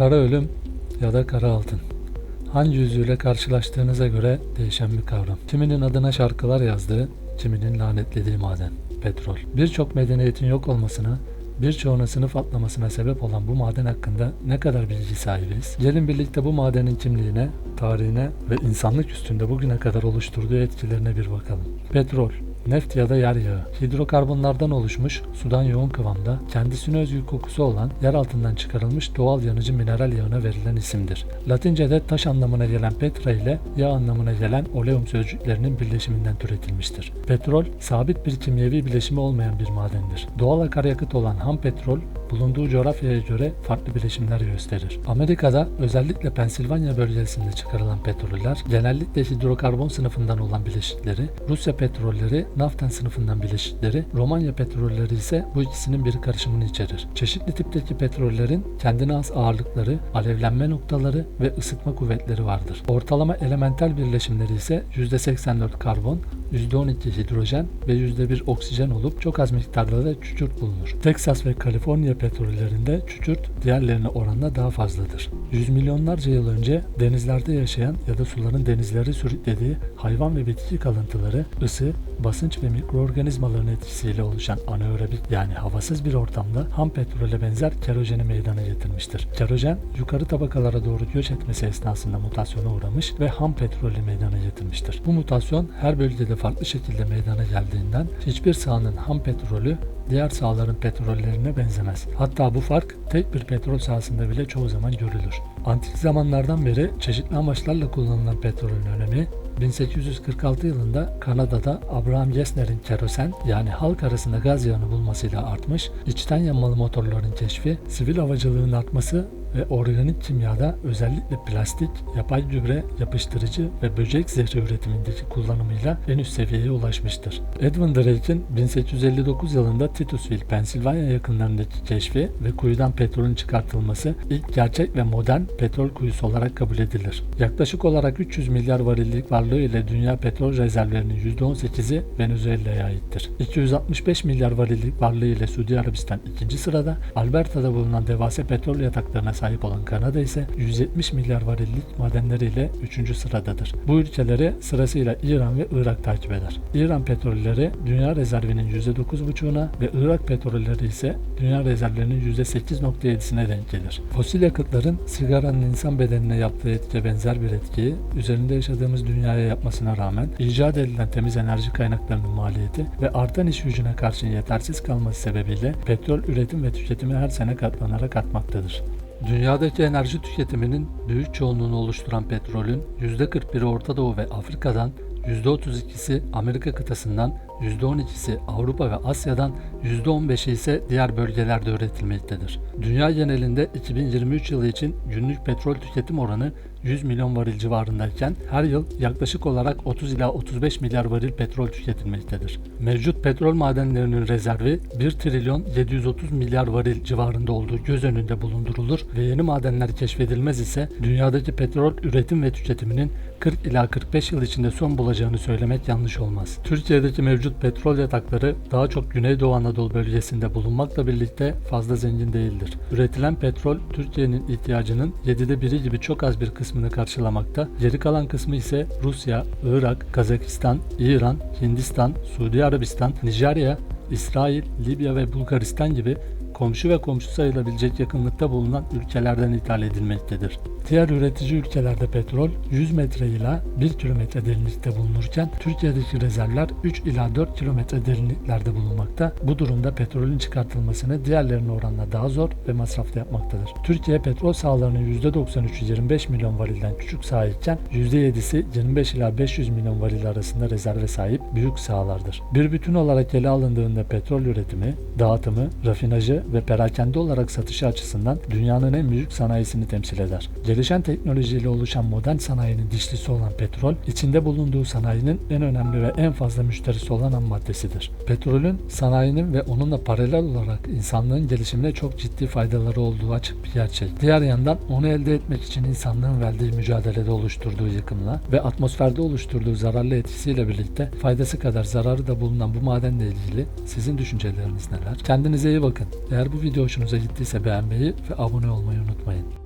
Kara ölüm ya da kara altın. Hangi yüzüyle karşılaştığınıza göre değişen bir kavram. Kiminin adına şarkılar yazdığı, kiminin lanetlediği maden, petrol. Birçok medeniyetin yok olmasına, birçoğunun sınıf atlamasına sebep olan bu maden hakkında ne kadar bilgi sahibiyiz? Gelin birlikte bu madenin kimliğine, tarihine ve insanlık üstünde bugüne kadar oluşturduğu etkilerine bir bakalım. Petrol, Neft ya da yer yağı. Hidrokarbonlardan oluşmuş, sudan yoğun kıvamda, kendisine özgü kokusu olan, yer altından çıkarılmış doğal yanıcı mineral yağına verilen isimdir. Latince'de taş anlamına gelen petra ile yağ anlamına gelen oleum sözcüklerinin birleşiminden türetilmiştir. Petrol, sabit bir kimyevi bileşimi olmayan bir madendir. Doğal akaryakıt olan ham petrol, bulunduğu coğrafyaya göre farklı bileşimler gösterir. Amerika'da özellikle Pensilvanya bölgesinde çıkarılan petroller genellikle hidrokarbon sınıfından olan bileşikleri, Rusya petrolleri naftan sınıfından bileşikleri, Romanya petrolleri ise bu ikisinin bir karışımını içerir. Çeşitli tipteki petrollerin kendine has ağırlıkları, alevlenme noktaları ve ısıtma kuvvetleri vardır. Ortalama elemental birleşimleri ise %84 karbon, %12 hidrojen ve %1 oksijen olup çok az miktarda da kükürt bulunur. Teksas ve Kaliforniya petrollerinde kükürt diğerlerine oranla daha fazladır. Yüz milyonlarca yıl önce denizlerde yaşayan ya da suların denizleri sürüklediği hayvan ve bitki kalıntıları ısı, basınç ve mikroorganizmaların etkisiyle oluşan anaerobik yani havasız bir ortamda ham petrole benzer kerojeni meydana getirmiştir. Kerojen yukarı tabakalara doğru göç etmesi esnasında mutasyona uğramış ve ham petrolü meydana getirmiştir. Bu mutasyon her bölgede farklı şekilde meydana geldiğinden hiçbir sahanın ham petrolü diğer sahaların petrollerine benzemez. Hatta bu fark tek bir petrol sahasında bile çoğu zaman görülür. Antik zamanlardan beri çeşitli amaçlarla kullanılan petrolün önemi 1846 yılında Kanada'da Abraham Gessner'in kerosen yani halk arasında gaz yağını bulmasıyla artmış, içten yanmalı motorların keşfi, sivil havacılığın artması ve organik kimyada özellikle plastik, yapay gübre, yapıştırıcı ve böcek zehri üretimindeki kullanımıyla en üst seviyeye ulaşmıştır. Edwin Drake'in 1859 yılında Titusville, Pensilvanya yakınlarındaki keşfi ve kuyudan petrolün çıkartılması ilk gerçek ve modern petrol kuyusu olarak kabul edilir. Yaklaşık olarak 300 milyar varillik varlığı ile dünya petrol rezervlerinin %18'i Venezuela'ya aittir. 265 milyar varillik varlığı ile Suudi Arabistan ikinci sırada, Alberta'da bulunan devasa petrol yataklarına sahip olan Kanada ise 170 milyar varillik madenleriyle 3. sıradadır. Bu ülkeleri sırasıyla İran ve Irak takip eder. İran petrolleri dünya rezervinin %9,5'una ve Irak petrolleri ise dünya rezervlerinin %8,7'sine denk gelir. Fosil yakıtların sigaranın insan bedenine yaptığı etkiye benzer bir etkiyi üzerinde yaşadığımız dünyaya yapmasına rağmen icat edilen temiz enerji kaynaklarının maliyeti ve artan iş gücüne karşın yetersiz kalması sebebiyle petrol üretim ve tüketimi her sene katlanarak artmaktadır. Dünyadaki enerji tüketiminin büyük çoğunluğunu oluşturan petrolün %41'i Orta Doğu ve Afrika'dan, %32'si Amerika kıtasından, %12'si Avrupa ve Asya'dan, %15'i ise diğer bölgelerde üretilmektedir. Dünya genelinde 2023 yılı için günlük petrol tüketim oranı 100 milyon varil civarındayken her yıl yaklaşık olarak 30 ila 35 milyar varil petrol tüketilmektedir. Mevcut petrol madenlerinin rezervi 1 trilyon 730 milyar varil civarında olduğu göz önünde bulundurulur ve yeni madenler keşfedilmez ise dünyadaki petrol üretim ve tüketiminin 40 ila 45 yıl içinde son bulacağını söylemek yanlış olmaz. Türkiye'deki mevcut petrol yatakları daha çok Güneydoğu Anadolu bölgesinde bulunmakla birlikte fazla zengin değildir. Üretilen petrol Türkiye'nin ihtiyacının 7'de biri gibi çok az bir kısmını karşılamakta, geri kalan kısmı ise Rusya, Irak, Kazakistan, İran, Hindistan, Suudi Arabistan, Nijerya, İsrail, Libya ve Bulgaristan gibi komşu ve komşu sayılabilecek yakınlıkta bulunan ülkelerden ithal edilmektedir. Diğer üretici ülkelerde petrol 100 metre ila 1 kilometre derinlikte bulunurken Türkiye'deki rezervler 3 ila 4 kilometre derinliklerde bulunmakta. Bu durumda petrolün çıkartılmasını diğerlerine oranla daha zor ve masraflı yapmaktadır. Türkiye petrol sahalarının %93'ü 25 milyon varilden küçük sahipken %7'si 25 ila 500 milyon varil arasında rezerve sahip büyük sahalardır. Bir bütün olarak ele alındığında petrol üretimi, dağıtımı, rafinajı ve perakende olarak satışı açısından dünyanın en büyük sanayisini temsil eder. Gelişen teknolojiyle oluşan modern sanayinin dişlisi olan petrol, içinde bulunduğu sanayinin en önemli ve en fazla müşterisi olan ham maddesidir. Petrolün sanayinin ve onunla paralel olarak insanlığın gelişimine çok ciddi faydaları olduğu açık bir gerçek. Diğer yandan onu elde etmek için insanlığın verdiği mücadelede oluşturduğu yıkımla ve atmosferde oluşturduğu zararlı etkisiyle birlikte faydası kadar zararı da bulunan bu madenle ilgili sizin düşünceleriniz neler? Kendinize iyi bakın. Eğer bu video hoşunuza gittiyse beğenmeyi ve abone olmayı unutmayın.